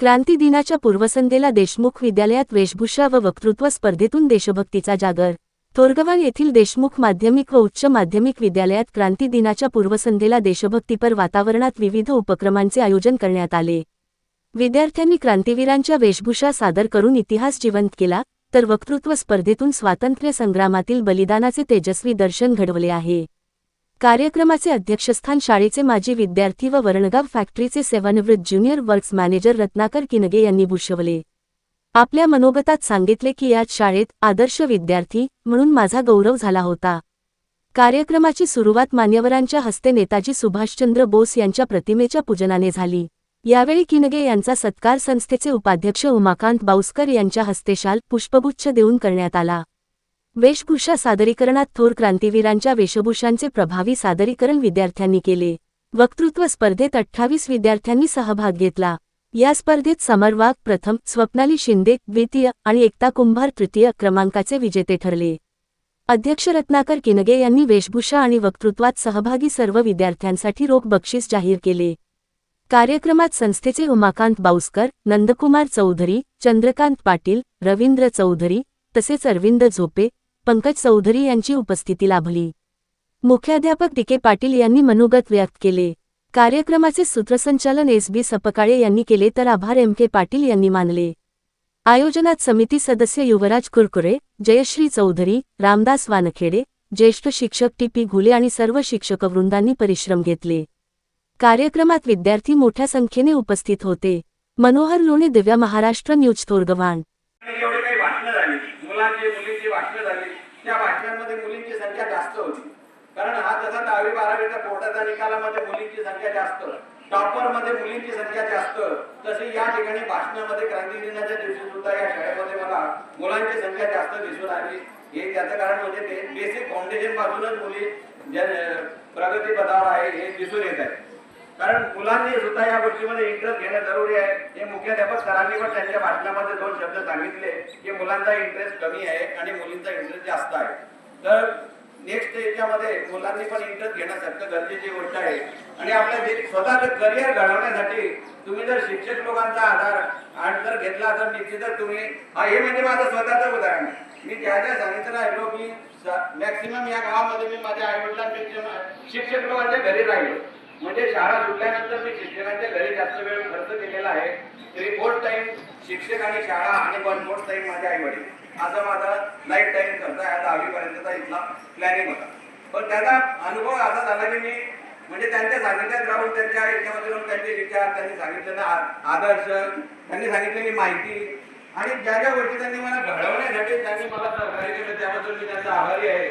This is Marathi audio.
क्रांती दिनाच्या पूर्वसंध्येला देशमुख विद्यालयात वेशभूषा व वक्तृत्व स्पर्धेतून देशभक्तीचा जागर. थोरगवान येथील देशमुख माध्यमिक व उच्च माध्यमिक विद्यालयात क्रांती दिनाच्या पूर्वसंध्येला देशभक्तीपर वातावरणात विविध उपक्रमांचे आयोजन करण्यात आले. विद्यार्थ्यांनी क्रांतिवीरांच्या वेशभूषा सादर करून इतिहास जिवंत केला तर वक्तृत्व स्पर्धेतून स्वातंत्र्य संग्रामातील बलिदानाचे तेजस्वी दर्शन घडवले आहे. कार्यक्रमाचे अध्यक्षस्थान शाळेचे माजी विद्यार्थी व वरणगाव फॅक्टरीचे सेवानिवृत्त junior works manager Ratnakar Kinge यांनी भूषवले. आपल्या मनोगतात सांगितले की याच शाळेत आदर्श विद्यार्थी म्हणून माझा गौरव झाला होता. कार्यक्रमाची सुरुवात मान्यवरांच्या हस्ते नेताजी सुभाषचंद्र बोस यांच्या प्रतिमेच्या पूजनाने झाली. यावेळी किनगे यांचा सत्कार संस्थेचे उपाध्यक्ष उमाकांत बाऊसकर यांच्या हस्ते शाल पुष्पगुच्छ देऊन करण्यात आला. वेशभूषा सादरीकरणात थोर क्रांतीवीरांच्या वेशभूषांचे प्रभावी सादरीकरण विद्यार्थ्यांनी केले. वक्तृत्व स्पर्धेत अठ्ठावीस विद्यार्थ्यांनी सहभाग घेतला. या स्पर्धेत समर वाघ प्रथम स्वप्नाली शिंदे द्वितीय आणि एकता कुंभार तृतीय क्रमांकाचे विजेते ठरले. अध्यक्ष रत्नाकर किनगे यांनी वेशभूषा आणि वक्तृत्वात सहभागी सर्व विद्यार्थ्यांसाठी रोख बक्षीस जाहीर केले. कार्यक्रमात संस्थेचे उमाकांत बाऊसकर नंदकुमार चौधरी चंद्रकांत पाटील रवींद्र चौधरी तसेच अरविंद झोपे पंकज चौधरी यांची उपस्थिती लाभली. मुख्याध्यापक डी के पाटील यांनी मनोगत व्यक्त केले. कार्यक्रमाचे सूत्रसंचालन एस बी सपकाळे यांनी केले तर आभार एम के पाटील यांनी मानले. आयोजनात समिती सदस्य युवराज कुरकुरे जयश्री चौधरी रामदास वानखेडे ज्येष्ठ शिक्षक टी पी घुले आणि सर्व शिक्षकवृंदांनी परिश्रम घेतले. कार्यक्रमात विद्यार्थी मोठ्या संख्येने उपस्थित होते. मनोहर लोणे दिव्या महाराष्ट्र न्यूज थोरगव्हाण आणि एवढी काही भाषणं झाली मुलांची मुलींची भाषणं झाली त्या भाषणांमध्ये मुलींची संख्या जास्त होती कारण हा जसा दहावी बारावीच्या बोर्डाच्या निकालामध्ये मुलींची संख्या जास्त. टॉपरमध्ये मुलींची संख्या जास्त. तसे या ठिकाणी भाषणामध्ये क्रांती दिनाच्या दिवशी सुद्धा या शाळेमध्ये मला मुलांची संख्या जास्त दिसून आली. हे त्याचं कारण म्हणजे ते बेसिक फाउंडेशन पासूनच मुली प्रगती पदावर आहे हे दिसून येत आहे. कारण मुलांनी सुद्धा या गोष्टीमध्ये इंटरेस्ट घेणं जरुरी आहे. हे मुख्याध्यापक सरांनी पण त्यांच्या भाषणामध्ये दोन शब्द सांगितले की मुलांचा इंटरेस्ट कमी आहे आणि मुलींचा इंटरेस्ट जास्त आहे. तर नेक्स्ट याच्यामध्ये मुलांनी पण इंटरेस्ट घेण्यासारखं गरजेची गोष्ट आहे. आणि आपल्या जे स्वतःचं करिअर घडवण्यासाठी तुम्ही जर शिक्षक लोकांचा आधार आठ जर घेतला तर निश्चितच तुम्ही हा हे म्हणजे माझं स्वतःचं उदाहरण मी ज्या ज्या सांगितलं राहिलो की मॅक्सिमम या गावामध्ये मी माझ्या आईवडिलांपेक्षा शिक्षक लोकांच्या घरी राहिलो. म्हणजे शाळा सुटल्यानंतर मी शिक्षकांच्या घरी जास्त वेळ खर्च केलेला आहे. तरी फोर्थ टाइम शिक्षक आणि शाळा आणि वन फोर्थ टाइम माझे आई वडील असा माझा लाईफ टाइम खर्च आहे. दहावीपर्यंतचा इथला प्लॅनिंग होता. पण त्याचा अनुभव असा झाला की मी म्हणजे त्यांच्या सांगितल्यात राहून त्यांच्या याच्यामध्ये राहून त्यांचे विचार त्यांनी सांगितलेला आदर्श त्यांनी सांगितलेली माहिती. आणि ज्या ज्या गोष्टी त्यांनी मला घडवण्यासाठी त्यांनी मला सहकार्य केलं त्याबद्दल मी त्यांचा आभारी आहे.